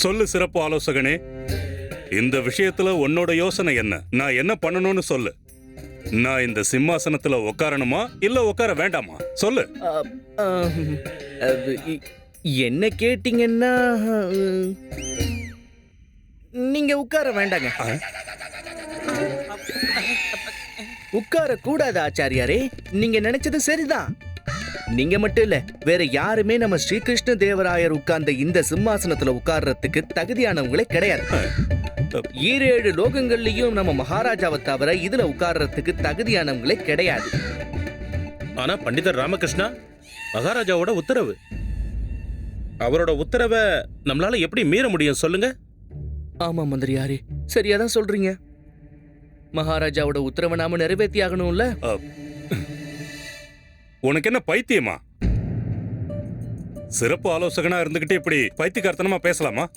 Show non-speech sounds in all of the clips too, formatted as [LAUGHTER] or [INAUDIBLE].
சொல்லு சிறப்பு ஆலோசகனே. இந்த விஷயத்துல உன்னோட யோசனை என்ன? நான் என்ன பண்ணணும்னு சொல்லு. நான் இந்த சிம்மாசனத்துல உட்காரணுமா இல்ல உட்கார வேண்டாமா? சொல்லு. என்ன கேட்டீங்கன்னா நீங்க உட்கார வேண்டாங்க? உட்கார கூடாது ஆச்சாரியாரே. நீங்க நினைச்சது சரிதான். நீங்க மட்டும் இல்ல வேற யாருமே நம்ம ஸ்ரீகிருஷ்ண தேவராயர் உட்கார்ந்த இந்த சிம்மாசனத்துல உட்கார்றதுக்கு தகுதியானவங்களே கிடையாது. ஈரேழு லோகங்கள்லயும் நம்ம மகாராஜாவை தவிர இதுல உட்கார்றதுக்கு தகுதியானவங்களே கிடையாது. ஆனா பண்டிதர் ராமகிருஷ்ணா மகாராஜாவோட உத்தரவு. அவரோட உத்தரவை நம்மளால எப்படி மீற முடியும் சொல்லுங்க? ஆமா மந்திரியாரே சரியா தான் சொல்றீங்க. மகாராஜாவோட உத்தரவை நாம நிறைவேற்றி ஆகணும்ல உனக்கு என்ன பைத்தியமா? சிறப்பு ஆலோசகனா இருந்துகிட்டு இப்படி பைத்தியக்காரத்தனமா பேசலாமா?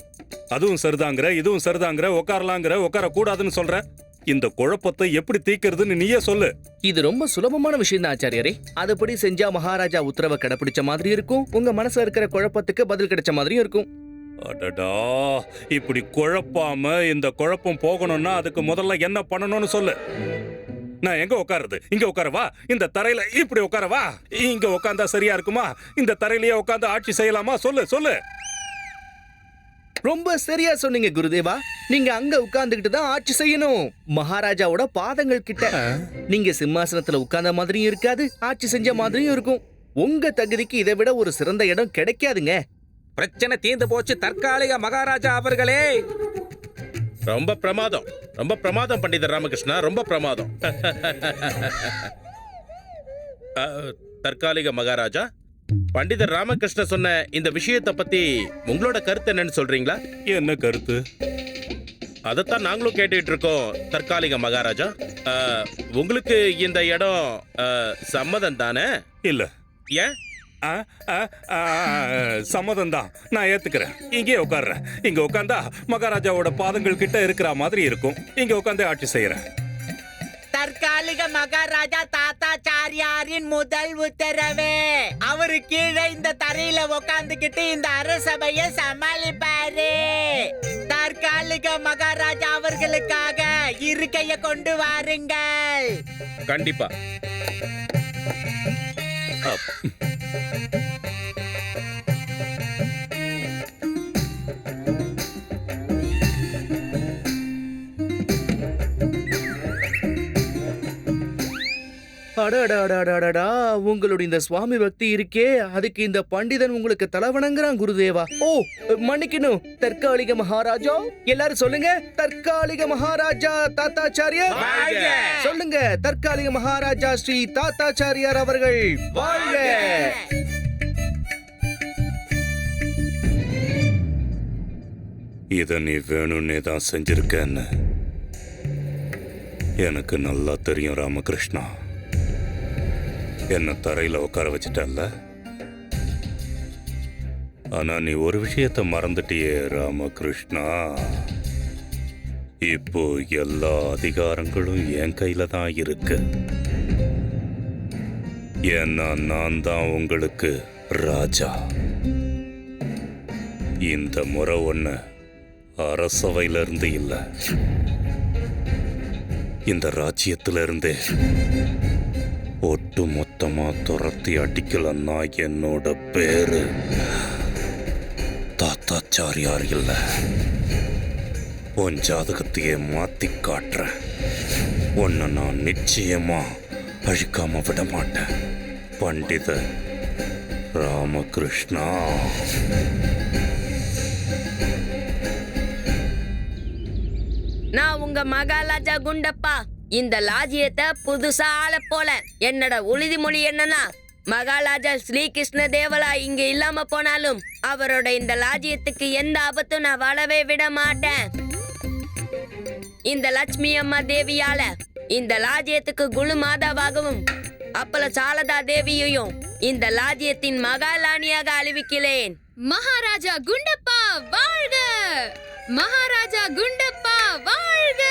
அதுவும் சரிதாங்கிற இதுவும் சரிதாங்கிற உட்காரலாங்கிற உட்கார கூடாதுன்னு சொல்ற. இந்த குழப்பத்தை எப்படி தீக்கிறதுன்னு நீயே சொல்லு. இது ரொம்ப சுலபமான விஷயம் தான் ஆச்சாரியரே. அதுபடி செஞ்சா மகாராஜா உத்தரவை கடைபிடிச்ச மாதிரி இருக்கும். உங்க மனசுல இருக்கிற குழப்பத்துக்கு பதில் கிடைச்ச மாதிரியும் இருக்கும். அடடா இப்படி குழப்பாம இந்த குழப்பம் போகணும்னா அதுக்கு முதல்ல என்ன பண்ணணும்னு சொல்லு. நான் எங்க உட்காருது இங்க உட்காரவா இந்த தரையில இப்படி உட்காரவா இங்க உட்கார்ந்தா சரியா இருக்குமா? இந்த தரையிலேயே உட்கார்ந்து ஆட்சி செய்யலாமா? சொல்லு சொல்லு. ரொம்ப சரியா சொன்னீங்க குருதேவா. நீங்க அங்க உட்கார்ந்துகிட்டு தான் ஆட்சி செய்யணும். மகாராஜாவோட பாதங்கள் கிட்ட. நீங்க சிம்மாசனத்துல உட்கார்ந்த மாதிரியும் இருக்காது ஆட்சி செஞ்ச மாதிரியும் இருக்கும். உங்க தகுதிக்கு இதை விட ஒரு சிறந்த இடம் கிடைக்காதுங்க. பிரச்சனை தீர்ந்து போச்சு தற்காலிக மகாராஜா அவர்களே. ரொம்ப பிரமாதம். ரொம்ப பிரமாதம் பண்டிதர் ராமகிருஷ்ணா ரொம்ப பிரமாதம். தற்காலிக மகாராஜா பண்டிதர் ராமகிருஷ்ண சொன்ன இந்த விஷயத்தை பத்தி உங்களோட கருத்து என்னன்னு சொல்றீங்களா? என்ன கருத்து? அதைத்தான் நாங்களும் கேட்டுட்டு இருக்கோம் தற்காலிக மகாராஜா. உங்களுக்கு இந்த இடம் சம்மதம் தானே? இல்ல. ஏன்? சம்மதம் தான் நான் ஏத்துக்கிறேன். இங்கே உட்கார்றேன். இங்க உட்கார்ந்தா மகாராஜாவோட பாதங்கள் கிட்ட இருக்கிற மாதிரி இருக்கும். இங்க உட்கார்ந்து ஆட்சி செய்யறேன். தற்காலிக மகாராஜா தாத்தாச்சாரியாரின் முதல் உத்தரவு. அவரு கீழே இந்த தரையில உக்காந்துக்கிட்டு இந்த அரசபைய சமாளிப்பாரு. தற்காலிக மகாராஜா அவர்களுக்காக இருக்கைய கொண்டு வாருங்கள். கண்டிப்பா. up. [LAUGHS] அடடடடடடா உங்களுடைய இந்த சுவாமி பக்தி இருக்கே அதுக்கு இந்த பண்டிதன் உங்களுக்கு தலவணங்குறான் குருதேவா. ஓ மன்னிக்கணும் தற்காலிக மகாராஜா எல்லாரும் சொல்லுங்க தற்காலிக மகாராஜா தாத்தாச்சாரியார்? வாழ்க! சொல்லுங்க தற்காலிக மகாராஜா ஸ்ரீ தாத்தாச்சாரியார் அவர்கள். வாழ்க! இத நீ வேணும்னே தான் செஞ்சிருக்கன்னு எனக்கு நல்லா தெரியும் ராமகிருஷ்ணா. என்ன தரையில் உட்கார வச்சிட்டல்ல? ஆனா நீ ஒரு விஷயத்த மறந்துட்டியே ராமகிருஷ்ணா. இப்போ எல்லா அதிகாரங்களும் என் கையில தான் இருக்கு. ஏன்னா நான் தான் உங்களுக்கு ராஜா. இந்த முறை ஒண்ணு அரசவையிலிருந்து இல்லை. இந்த ராஜ்யத்துல இருந்தே ஒட்டு மொத்தமா துரத்தி அடிக்கலன்னா என்னோட பேரு. தாத்தாச்சாரியார் இல்ல. உன் ஜாதகத்தையே மாத்தி காட்டுறேன். உன்னை நான் நிச்சயமா அழிக்காம விட மாட்டேன் பண்டித ராமகிருஷ்ணா. நான் உங்க மகாராஜா குண்டப்பா. இந்த லாஜியத்தை புதுசா ஆள போல. என்னோட உறுதிமொழி என்னன்னா மகாராஜா ஸ்ரீகிருஷ்ண தேவலா இங்க இல்லாம போனாலும் அவரோட இந்த லாஜியத்துக்கு எந்த ஆபத்தும் நான் வாழவே விட மாட்டேன். இந்த லட்சுமி அம்மா தேவியால இந்த லாஜியத்துக்கு குழு மாதாவாகவும் அப்பல சாலதா தேவியையும் இந்த லாஜியத்தின் மகாலாணியாக அறிவிக்கிறேன் மகாராஜா குண்டப்பா வாழ்க! மகாராஜா குண்டப்பா வாழ்க!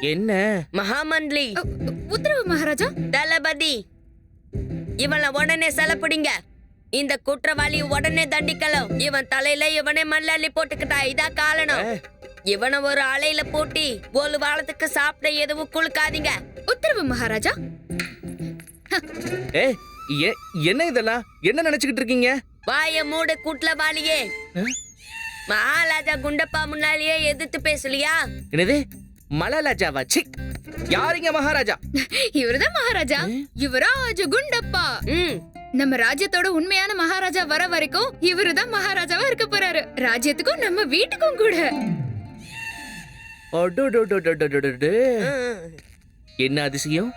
என்ன? உ- உத்தரவு மகாராஜா. தளபதி. இவள உடனே செலப்பிடிங்க. இந்த குற்றவாளி உடனே தண்டிக்கலாம். இவன் தலையில இவனே மண்ணள்ளி போட்டுக்கிட்டா இதா காரணம். இவனை ஒரு அலையில போட்டி ஒரு வாரத்துக்கு சாப்பிட எதுவும் குளுக்காதீங்க. உத்தரவு மகாராஜா. ஏ என்ன இதெல்லாம்? என்ன நினைச்சுக்கிட்டு இருக்கீங்க? வாய மூட குற்றவாளியே? மகாராஜா குண்டப்பா முன்னாலேயே எதிர்த்து பேசலையா? என்னது? மலாலாஜாவா சி! யாருங்க மகாராஜா? இவர்தான் மகாராஜா. யுவராஜ குண்டப்பா. ம். நம்ம ராஜ்யத்தோட உண்மையான மகாராஜா வர வரைக்கும் இவருதான் மகாராஜாவா இருக்க போறாரு. ராஜ்யத்துக்கும் நம்ம வீட்டுக்கும் கூட. அடோடோடோடோடோடோடோ. ம். என்ன அதிசயம்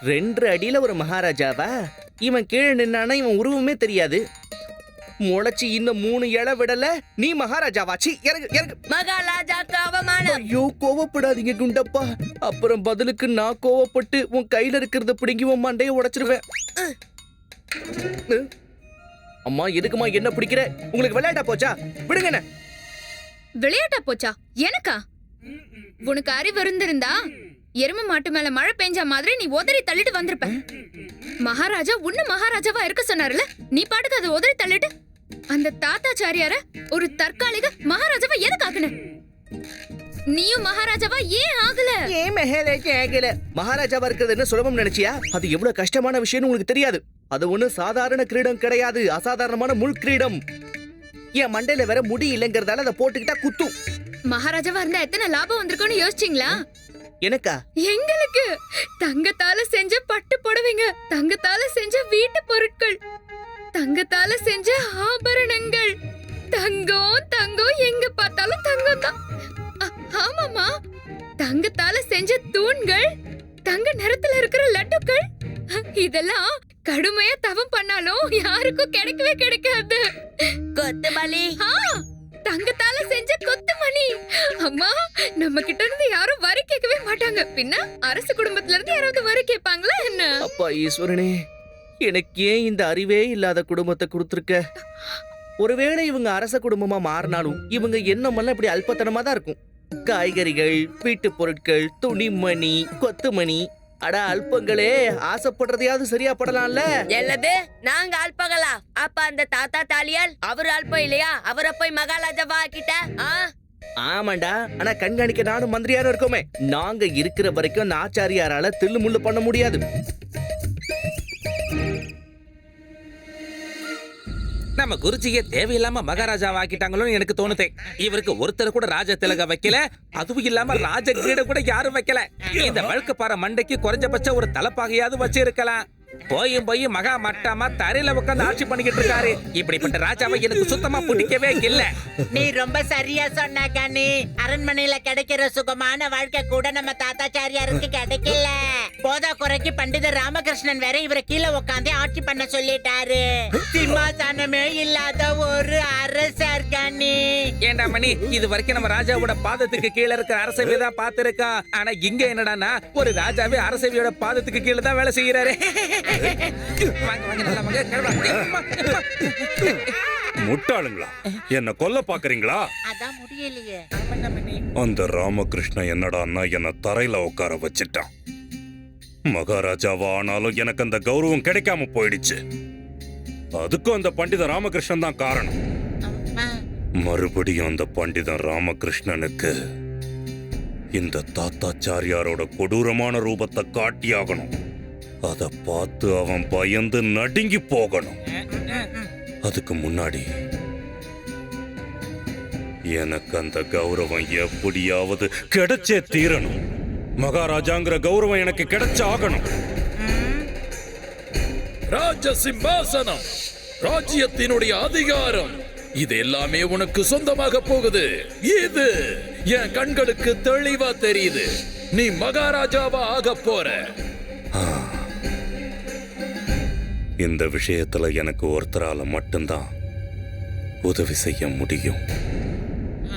ரெண்டு அடியில ஒரு மகாராஜாவா இவன் கீழே நின்னானா இவன் உருவமே தெரியாது முளைச்சு இன்னும் மூணு இலை விடல. நீ மகாராஜாவா சி இறங்கு இறங்கு. மகாராஜாக்கு அவமானம். ஐயோ கோவப்படாதீங்க குண்டப்பா. அப்புறம் பதிலுக்கு நான் கோவப்பட்டு உன் கையில இருக்கிறத பிடுங்கி உன் மண்டையை உடைச்சிருவேன். அம்மா எதுக்குமா என்ன பிடிக்கிற? உங்களுக்கு விளையாட்டா போச்சா? விடுங்க என்ன. விளையாட்டா போச்சா? எனக்கா? உனக்கு அறிவு இருந்திருந்தா எரும மாட்டு மேல மழை பெஞ்ச மாதிரி நீ உதறி தள்ளிட்டு வந்திருப்ப. மகாராஜா உன்ன மகாராஜாவா இருக்க சொன்னாருல நீ பாட்டுக்கு அதை உதறி தள்ளிட்டு அந்த தாத்தாச்சாரியார ஒரு தற்காலிக மகாராஜாவா எதுக்கு ஆக்குன? நீயும் மகாராஜாவா ஏன் ஆகல? ஏன் மெஹலே கேக்கல மகாராஜாவா இருக்கிறது என்ன சுலபம் நினைச்சியா? அது எவ்வளவு கஷ்டமான விஷயம்னு உங்களுக்கு தெரியாது. அது ஒண்ணு சாதாரண கிரீடம் கிடையாது. அசாதாரணமான முள் கிரீடம். என் மண்டையில வேற முடி இல்லைங்கிறதால அதை போட்டுக்கிட்டா குத்தும் மகாராஜாவா இருந்தா எத்தனை லாபம் வந்திருக்கும்னு யோசிச்சீங்களா? எனக்கா? எங்களுக்கு தங்கத்தால செஞ்ச பட்டு புடவைங்க தங்கத்தால செஞ்ச வீட்டு பொருட்கள். தங்கத்தால செஞ்ச ஆபரணங்கள். தங்கம் தங்கம் எங்க பார்த்தாலும் தங்கம் தான். ஆ- ஆமாமா தங்கத்தால செஞ்ச தூண்கள் தங்க நிறத்துல இருக்கிற லட்டுக்கள் இதெல்லாம் கடுமையா தவம் பண்ணாலும் யாருக்கும் கிடைக்கவே கிடைக்காது. கொத்துமலி ஆ, தங்கத்தால செஞ்ச கொத்துமணி அம்மா நம்ம கிட்ட இருந்து யாரும் வரி கேட்கவே மாட்டாங்க. பின்ன அரசு குடும்பத்துல இருந்து யாராவது வரி கேட்பாங்களா என்ன? அப்பா ஈஸ்வரனே. எனக்கு ஏன் இந்த அறிவே இல்லாத குடும்பத்தை கொடுத்துருக்க. ஒருவேளை இவங்க அரச குடும்பமா மாறினாலும் இவங்க எண்ணமெல்லாம் இப்படி அல்பத்தனமா தான் இருக்கும். காய்கறிகள் வீட்டு பொருட்கள் துணிமணி கொத்துமணி. அட அல்பங்களே ஆசைப்படுறதையாவது சரியா படலாம்ல? என்னது? நாங்க அல்பகலா அப்ப அந்த தாத்தா தாலியால் அவர் அல்பம் இல்லையா? அவரை போய் மகாராஜாவா ஆக்கிட்ட? ஆமாண்டா. ஆனா கண்காணிக்க நானும் மந்திரியாரும் இருக்கோமே. நாங்க இருக்கிற வரைக்கும் அந்த ஆச்சாரியாரால தில்லு முள்ளு பண்ண முடியாது. நம்ம குருஜியை தேவையில்லாம மகாராஜாவா ஆக்கிட்டாங்களோன்னு எனக்கு தோணுதே. இவருக்கு ஒருத்தர் கூட ராஜ திலக வைக்கல அதுவும் இல்லாம ராஜ கிரீட கூட யாரும் வைக்கல. இந்த வழக்கு பாற மண்டைக்கு குறைஞ்சபட்சம் ஒரு தலைப்பாகையாவது வச்சிருக்கலாம். போயும் போய் மகா மட்டமா தரையில உட்காந்து ஆட்சி பண்ணிக்கிட்டு இருக்காரு. இப்படிப்பட்ட ராஜாவை எனக்கு சுத்தமா பிடிக்கவே இல்ல. நீ ரொம்ப சரியா சொன்ன கண்ணி. அரண்மனையில கிடைக்கிற சுகமான வாழ்க்கை கூட நம்ம தாத்தாச்சாரியாருக்கு கிடைக்கல. போதா குறைக்கு பண்டிதர் ராமகிருஷ்ணன் வேற இவரை கீழே உட்காந்து ஆட்சி பண்ண சொல்லிட்டாரு. சிம்மாசனமே இல்லாத ஒரு அரசர் கண்ணி. ஏண்டா மணி இது வரைக்கும் நம்ம ராஜாவோட பாதத்துக்கு கீழே இருக்கிற அரசவை தான் பார்த்திருக்கோம் ஆனா இங்க என்னடான்னா ஒரு ராஜாவே அரசவையோட பாதத்துக்கு கீழே தான் வேலை செய்யறாரு முட்டாளுங்களா? என்ன கொல்ல பாக்குறீங்களா அதான் முடியலையே. அந்த ராமகிருஷ்ணன் என்னடான்னா என்ன தரையில உட்கார வச்சிட்டான். மகாராஜாவா ஆனாலும் எனக்கு அந்த கௌரவம் கிடைக்காம போயிடுச்சு. அதுக்கும் அந்த பண்டித ராமகிருஷ்ணன் தான் காரணம். மறுபடியும் அந்த பண்டிதன் ராமகிருஷ்ணனுக்கு இந்த தாத்தாச்சாரியாரோட கொடூரமான ரூபத்தை காட்டியாகணும். அத பார்த்து அவன் பயந்து நடுங்கி போகணும். அதுக்கு முன்னாடி எனக்கு அந்த கௌரவம் எப்படியாவது கிடைச்சே தீரணும். மகாராஜாங்கிற கௌரவம் எனக்கு கிடைச்சாகணும் ராஜ சிம்மாசனம் ராஜ்யத்தினுடைய அதிகாரம். இது எல்லாமே உனக்கு சொந்தமாக போகுது. இது என் கண்களுக்கு தெளிவா தெரியுது. நீ மகாராஜாவா ஆக போற. இந்த விஷயத்துல எனக்கு ஒருத்தரால மட்டும்தான் உதவி செய்ய முடியும்.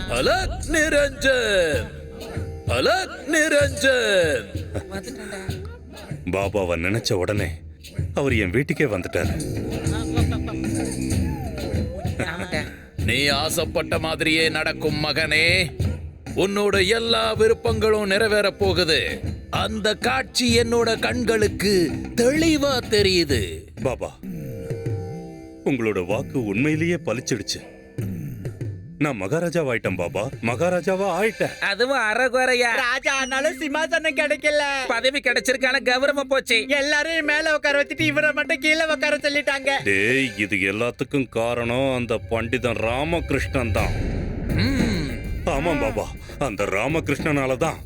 அலக் நிரஞ்சன்! அலக் நிரஞ்சன்! பாபாவை நினைச்ச உடனே அவர் என் வீட்டுக்கே வந்துட்டாரு. நீ ஆசைப்பட்ட மாதிரியே நடக்கும் மகனே. உன்னோட எல்லா விருப்பங்களும் நிறைவேற போகுது. அந்த காட்சி என்னோட கண்களுக்கு தெளிவா தெரியுது. பாபா உங்களோட வாக்கு உண்மையிலேயே பலிச்சிடுச்சு நான் மகாராஜாவா ஆயிட்டேன் பாபா மகாராஜாவா ஆயிட்டேன். அதுவும் அறகுறையா. ராஜா ஆனாலும் சிம்மாசனம் கிடைக்கல. பதவி கிடைச்சிருக்கான கௌரவம் போச்சு. எல்லாரும் மேல உட்கார வச்சுட்டு இவரை மட்டும் கீழே உட்கார சொல்லிட்டாங்க. டேய் இது எல்லாத்துக்கும் காரணம் அந்த பண்டிதன் ராமகிருஷ்ணன் தான். ஆமாம் பாபா அந்த ராமகிருஷ்ணனால தான்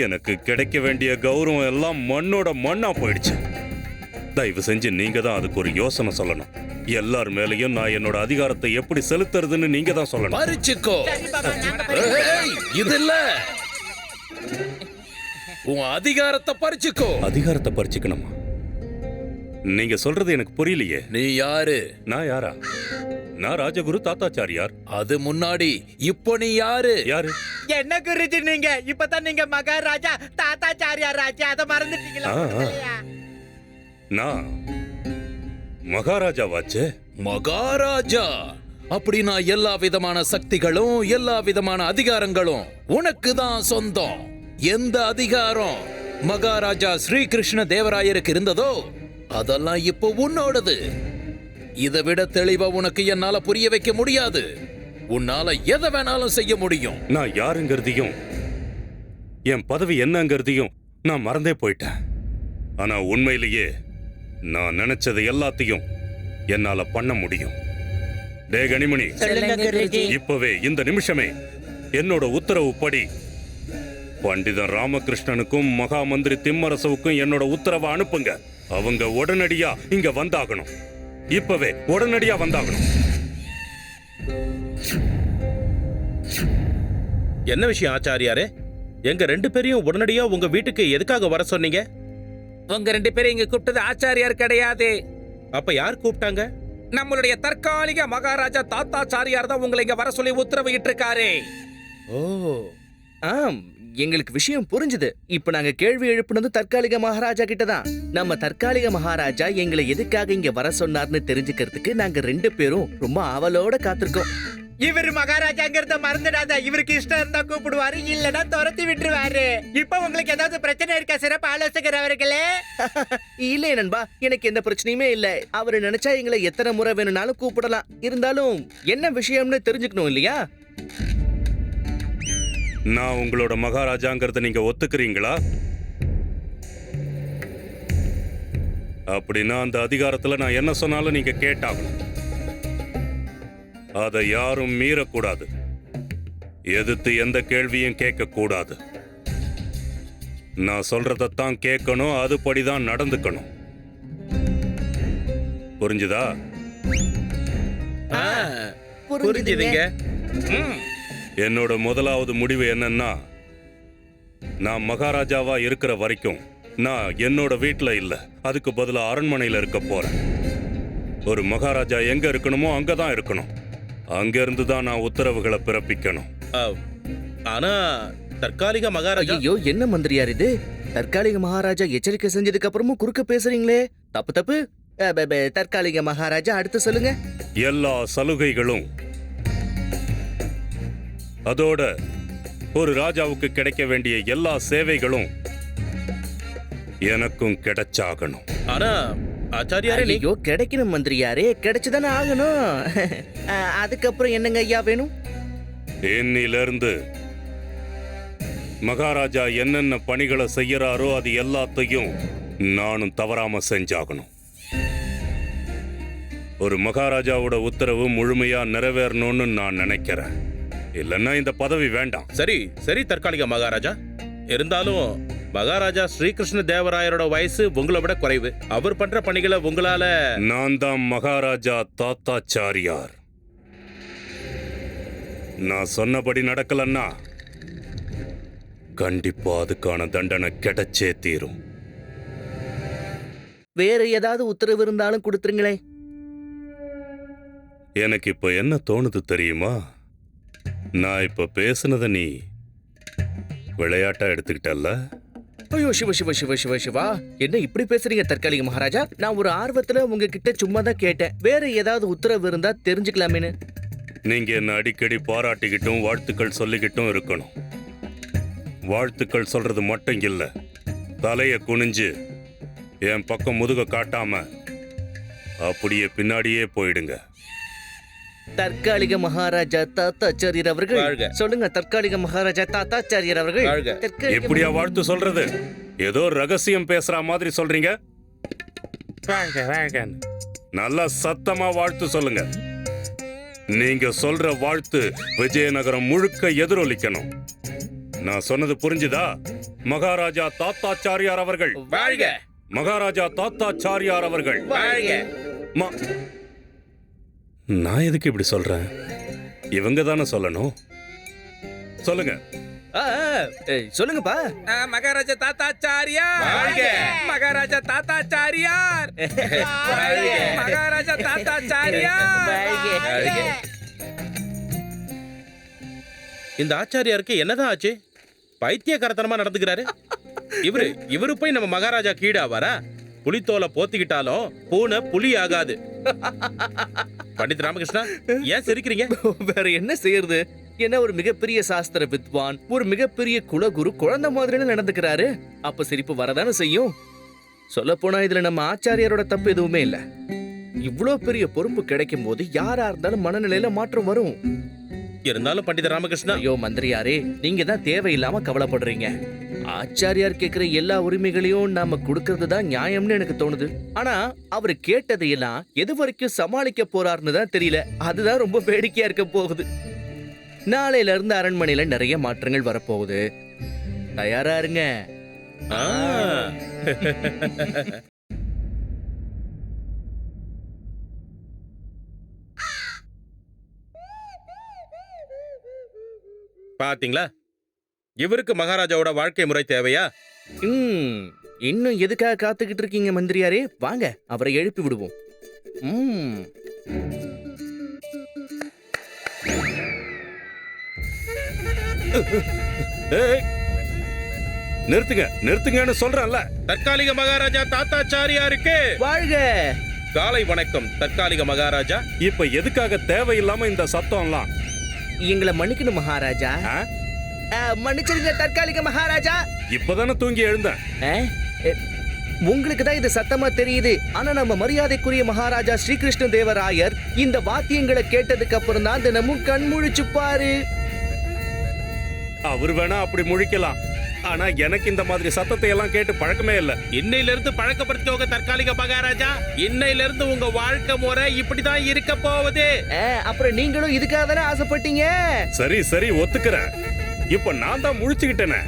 எனக்கு கிடைக்க வேண்டிய கௌரவம் எல்லாம் மண்ணோட மண்ணா போயிடுச்சு. தயவு செஞ்சு நீங்க தான் அதுக்கு ஒரு யோசனை சொல்லணும். எல்லார் மேலயும் நான் என்னோட அதிகாரத்தை எப்படி செலுத்துறதுன்னு நீங்க தான் சொல்லணும். பறிச்சுக்கோ. இது இல்ல. உன் அதிகாரத்தை பறிச்சுக்கோ. அதிகாரத்தை பறிச்சுக்கணுமா? நீங்க சொல்றது எனக்கு புரியலையே. நீ யாரு? நான் யாரா? நான் ராஜகுரு தாத்தாச்சாரியார். அது முன்னாடி. இப்போ நீ யாரு? யாரு? என்ன குருஜி நீங்க? இப்பதான் நீங்க மகாராஜா தாத்தாச்சாரியா ராஜா? அதை மறந்துட்டீங்களா? நான் மகாராஜாவாச்சே? மகாராஜா அப்படின்னா எல்லா விதமான சக்திகளும் எல்லா விதமான அதிகாரங்களும் உனக்கு தான் சொந்தம். எந்த அதிகாரம் மகாராஜா ஸ்ரீகிருஷ்ண தேவராயருக்கு இருந்ததோ அதெல்லாம் இப்போ உன்னோடது. இதை விட தெளிவா உனக்கு என்னால புரிய வைக்க முடியாது. உன்னால எதை வேணாலும் செய்ய முடியும். நான் யாருங்கிறதையும் என் பதவி என்னங்கிறதையும் நான் மறந்தே போயிட்டேன். ஆனா உண்மையிலேயே நான் நினைச்சது எல்லாத்தையும் என்னால பண்ண முடியும். டே கனிமணி இப்பவே இந்த நிமிஷமே என்னோட உத்தரவுப்படி பண்டிதன் ராமகிருஷ்ணனுக்கும் மகா மந்திரி திம்மரசுவுக்கும் என்னோட உத்தரவை அனுப்புங்க. அவங்க உடனடியா இங்க வந்தாகணும். இப்பவே உடனடியா வந்தாகணும். என்ன விஷயம் ஆச்சாரியாரே? எங்க ரெண்டு பேரையும் உடனடியா உங்க வீட்டுக்கு எதுக்காக வர சொன்னீங்க? உங்க ரெண்டு பேரும் இங்க கூப்பிட்டது ஆச்சாரியார் கிடையாது. அப்ப யார் கூப்பிட்டாங்க? நம்மளுடைய தற்காலிக மகாராஜா தாத்தாச்சாரியார் தான் உங்களை இங்க வர சொல்லி உத்தரவிட்டு இருக்காரு ஓ ஆம். எங்களுக்கு விஷயம் புரிஞ்சுது. இப்ப நாங்க கேள்வி எழுப்புனது தற்காலிக மகாராஜா கிட்ட தான். நம்ம தற்காலிக மகாராஜா எங்களை எதுக்காக இங்க வர சொன்னார்னு தெரிஞ்சுக்கிறதுக்கு நாங்க ரெண்டு பேரும் ரொம்ப ஆவலோட காத்திருக்கோம். இவர் மகாராஜாங்கிறத மறந்துடாத. இவருக்கு இஷ்டம் இருந்தா கூப்பிடுவாரு இல்லனா துரத்தி விட்டுருவாரு. இப்ப உங்களுக்கு ஏதாவது பிரச்சனை இருக்கா சிறப்பு ஆலோசகர் அவர்களே? [LAUGHS] இல்ல நண்பா எனக்கு எந்த பிரச்சனையுமே இல்ல. அவரு நினைச்சா எங்களை எத்தனை முறை வேணும்னாலும் கூப்பிடலாம். இருந்தாலும் என்ன விஷயம்னு தெரிஞ்சுக்கணும் இல்லையா? நான் உங்களோட மகாராஜாங்கிறத நீங்க ஒத்துக்கிறீங்களா? அப்படின்னா அந்த அதிகாரத்துல நான் என்ன சொன்னாலும் நீங்க கேட்டாகணும். அதை யாரும் மீறக்கூடாது. எதிர்த்து எந்த கேள்வியும் கேட்க கூடாது நான் சொல்றதைத்தான் கேட்கணும் அதுபடிதான் நடந்துக்கணும். புரிஞ்சுதா? ஆ, புரிஞ்சுதுங்க. ம். என்னோட முதலாவது முடிவு என்னன்னா நான் மகாராஜாவா இருக்கிற வரைக்கும் நான் என்னோட வீட்ல இல்ல. அதுக்கு பதிலா அரண்மனையில இருக்க போறேன். ஒரு மகாராஜா எங்க இருக்கணுமோ அங்கதான் இருக்கணும். அங்க இருந்து தான் நான் உத்தரவுகளை பிறப்பிக்கணும். ஆ, ஆனா தற்காலிக மகாராஜா ஐயோ என்ன மந்திரியார் இது? தற்காலிக மகாராஜா எச்சரிக்கை செஞ்சதுக்கு அப்புறமும் குறுக்க பேசுறீங்களே. தப்பு தப்பு. அ, ப, ப, தற்காலிக மகாராஜா அடுத்து சொல்லுங்க. எல்லா சலுகைகளும். அதோட ஒரு ராஜாவுக்கு கிடைக்க வேண்டிய எல்லா சேவைகளும் எனக்கும் கிடைச்சாகணும். ஆனா ஆச்சாரியாரே நீ ஐயோ கிடைக்கணும் மந்திரியாரே கிடைச்சுதானே ஆகணும். [LAUGHS] அதுக்கப்புறம் என்னங்க ஐயா வேணும்? இன்னிலிருந்து மகாராஜா என்னென்ன பணிகளை செய்யறாரோ அது எல்லாத்தையும் நானும் தவறாம செஞ்சாகணும். ஒரு மகாராஜாவோட உத்தரவு முழுமையா நிறைவேறணும்னு நான் நினைக்கிறேன். இல்லைன்னா இந்த பதவி வேண்டாம். சரி சரி தற்காலிக மகாராஜா. இருந்தாலும் மகாராஜா ஸ்ரீகிருஷ்ண தேவராயரோட வயசு உங்களை விட குறைவு. அவர் பண்ற பணிகளை உங்களால நான் தான் மகாராஜா தாத்தாச்சாரியார். நான் சொன்னபடி நடக்கலன்னா கண்டிப்பா அதுக்கான தண்டனை கிடைச்சே தீரும். வேற ஏதாவது உத்தரவு இருந்தாலும் கொடுத்துருங்களேன் எனக்கு இப்ப என்ன தோணுது தெரியுமா? நான் இப்ப பேசுனத நீ விளையாட்டா எடுத்துக்கிட்டல்ல? ஐயோ சிவ சிவ சிவ சிவ சிவா. என்ன இப்படி பேசுறீங்க தற்காலிக மகாராஜா? நான் ஒரு ஆர்வத்துல உங்ககிட்ட சும்மா தான் கேட்டேன். வேற ஏதாவது உத்தரவு இருந்தா தெரிஞ்சுக்கலாமேன்னு. நீங்க என்ன அடிக்கடி பாராட்டிக்கிட்டும் வாழ்த்துக்கள் சொல்லிக்கிட்டும் இருக்கணும். வாழ்த்துக்கள் சொல்றது மட்டும் இல்ல. தலைய குனிஞ்சு என் பக்கம் முதுக காட்டாம அப்படியே பின்னாடியே போயிடுங்க. தற்காலிக மகாராஜா தாத்தாச்சாரியர் அவர்கள். சொல்லுங்க தற்காலிக மகாராஜா தாத்தாச்சாரியர் அவர்கள். எப்படியா வாழ்த்து சொல்றது? ஏதோ ரகசியம் பேசுற மாதிரி சொல்றீங்க? நல்லா சத்தமா வாழ்த்து சொல்லுங்க. நீங்க சொல்ற வாழ்த்து விஜயநகரம் முழுக்க எதிரொலிக்கணும். நான் சொன்னது புரிஞ்சுதா? மகாராஜா தாத்தாச்சாரியார் அவர்கள். வாழ்க. மகாராஜா தாத்தாச்சாரியார் அவர்கள். நான் எதுக்கு இப்படி சொல்றேன்? இவங்க தானே சொல்லணும். சொல்லுங்க. ஆ, ஆ, ஏய், சொல்லுங்கப்பா. ஆ, மகாராஜா தாத்தாச்சாரியார். மகாராஜா தாத்தாச்சாரியார். மகாராஜா தாத்தாச்சாரியார். இந்த ஆச்சாரியாருக்கு என்னதான் ஆச்சு? பைத்தியக்காரத்தனமா நடந்துக்கிறாரு? இவரு இவரு போய் நம்ம மகாராஜா கீழாவாரா புலித்தோலை போத்திக்கிட்டாலும் பூனை புலி ஆகாது. பண்டித் ராமகிருஷ்ணா [LAUGHS] ஏன் சிரிக்கிறீங்க? வேற என்ன செய்யறது? என்ன ஒரு மிகப்பெரிய சாஸ்திர வித்வான் ஒரு மிகப்பெரிய குலகுரு குழந்தை மாதிரி நடந்துக்கிறாரு. அப்ப சிரிப்பு வரதானே செய்யும்? சொல்ல போனா இதுல நம்ம ஆச்சாரியாரோட தப்பு எதுவுமே இல்ல. இவ்ளோ பெரிய பொறுப்பு கிடைக்கும் போது யாரா இருந்தாலும் மனநிலையில மாற்றம் வரும். இருந்தாலும் பண்டித ராமகிருஷ்ணா. ஐயோ மந்திரியாரே நீங்க தான் தேவையில்லாம கவலைப்படுறீங்க. ஆச்சாரியார் கேக்குற எல்லா உரிமைகளையும் நாம கொடுக்கறது தான் நியாயம்னு எனக்கு தோணுது. ஆனா அவர் கேட்டதையெல்லாம் எது வரைக்கும் சமாளிக்க போறாருன்னு தான் தெரியல. அதுதான் ரொம்ப வேடிக்கையா இருக்க போகுது. நாளையில இருந்து அரண்மனையில நிறைய மாற்றங்கள் வரப்போகுது. தயாரா இருங்க. பாத்தீங்களா இவருக்கு மகாராஜாவோட வாழ்க்கை முறை தேவையா? ம், இன்னும் எதுக்காக காத்துக்கிட்டு இருக்கீங்க மந்திரியாரே? வாங்க அவரை எழுப்பி விடுவோம். ம். நிறுத்துங்க நிறுத்துங்கன்னு சொல்றேன்ல. தற்காலிக மகாராஜா தாத்தாச்சாரியாருக்கு. வாழ்க! காலை வணக்கம் தற்காலிக மகாராஜா. இப்ப எதுக்காக தேவையில்லாம இந்த சத்தம்லாம்? எங்களை மன்னிக்கணும் மகாராஜா. மன்னிச்சிருங்க தற்காலிக மகாராஜா. இப்பதானே தூங்கி எழுந்தேன் உங்களுக்கு தான் இது சத்தமா தெரியுது. ஆனா நம்ம மரியாதைக்குரிய மகாராஜா ஸ்ரீகிருஷ்ண தேவராயர் இந்த வாத்தியங்களை கேட்டதுக்கு அப்புறம் தான் தினமும் கண் முழிச்சு பாரு அவர் வேணா அப்படி முழிக்கலாம். ஆனா எனக்கு இந்த மாதிரி சத்தத்தை எல்லாம் கேட்டு பழக்கமே இல்ல. இன்னையில இருந்து பழக்கப்படுத்திக்கோங்க தற்காலிக மகாராஜா இன்னையில இருந்து உங்க வாழ்க்கை முறை இப்படிதான் இருக்க போகுது. அப்புறம் நீங்களும் இதுக்காக தானே ஆசைப்பட்டீங்க? சரி சரி ஒத்துக்கிறேன். இப்ப நான் தான் முழிச்சுக்கிட்டேனே.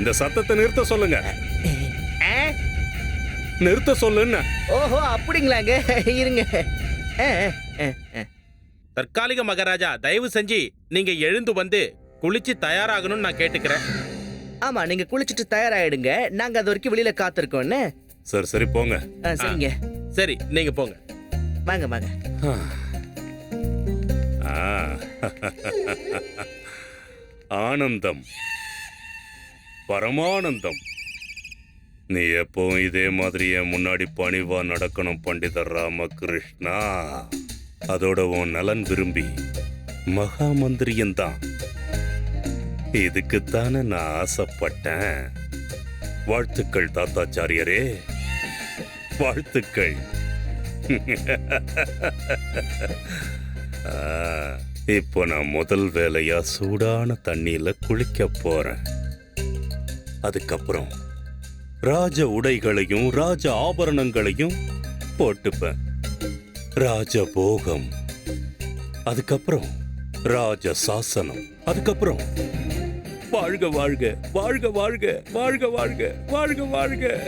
இந்த சத்தத்தை நிறுத்த சொல்லுங்க? நிறுத்த சொல்லுன்னு. ஓஹோ அப்படிங்களாங்க. இருங்க. தற்காலிக மகாராஜா தயவு செஞ்சு நீங்க எழுந்து வந்து குளிச்சு தயாராகணும்னு நான் கேட்டுக்கிறேன். ஆமா நீங்க குளிச்சிட்டு தயாராயிடுங்க. நாங்க அது வரைக்கும் வெளியில காத்திருக்கோம்னு சரி சரி போங்க. ஆ, சரிங்க. சரி நீங்க போங்க. வாங்க வாங்க. ஆ. ஆனந்தம். பரமானந்தம். நீ எப்பவும் இதே மாதிரி என் முன்னாடி பணிவா நடக்கணும் பண்டிதர் ராமகிருஷ்ணா. அதோட உன் நலன் விரும்பி மகா மந்திரியன் தான். இதுக்குத்தானே நான் ஆசைப்பட்டேன். வாழ்த்துக்கள் தாத்தாச்சாரியரே. வாழ்த்துக்கள். இப்போ நான் முதல் வேலையா சூடான தண்ணியில குளிக்க போறேன். அதுக்கப்புறம் ராஜ உடைகளையும் ராஜ ஆபரணங்களையும் போட்டுப்பேன். ராஜ போகம் அதுக்கப்புறம் ராஜ சாசனம் அதுக்கப்புறம் வாழ்க வாழ்க வாழ்க வாழ்க வாழ்க வாழ்க வாழ்க வாழ்க.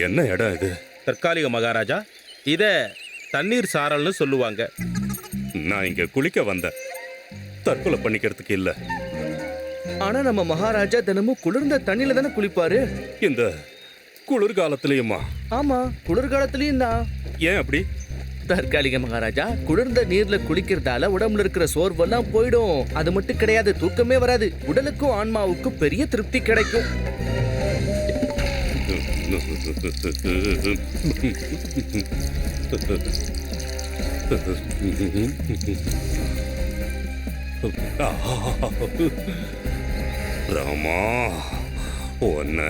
என்ன இடம் இது? தற்காலிக மகாராஜா இத தண்ணீர் சாரல்னு சொல்லுவாங்க. நான் இங்க குளிக்க வந்தேன். தற்கொலை பண்ணிக்கிறதுக்கு இல்ல. ஆனா நம்ம மகாராஜா தினமும் குளிர்ந்த தண்ணியில தானே குளிப்பாரு? இந்த குளிர்காலத்திலயுமா? ஆமா குளிர்காலத்திலயும் தான் ஏன் அப்படி? தற்காலிக மகாராஜா குளிர்ந்த நீர்ல குளிக்கிறதால உடம்புல இருக்கிற சோர்வெல்லாம் போயிடும். அது மட்டும் கிடையாது தூக்கமே வராது. உடலுக்கும் ஆன்மாவுக்கும் பெரிய திருப்தி கிடைக்கும். ராமா ஒன்ன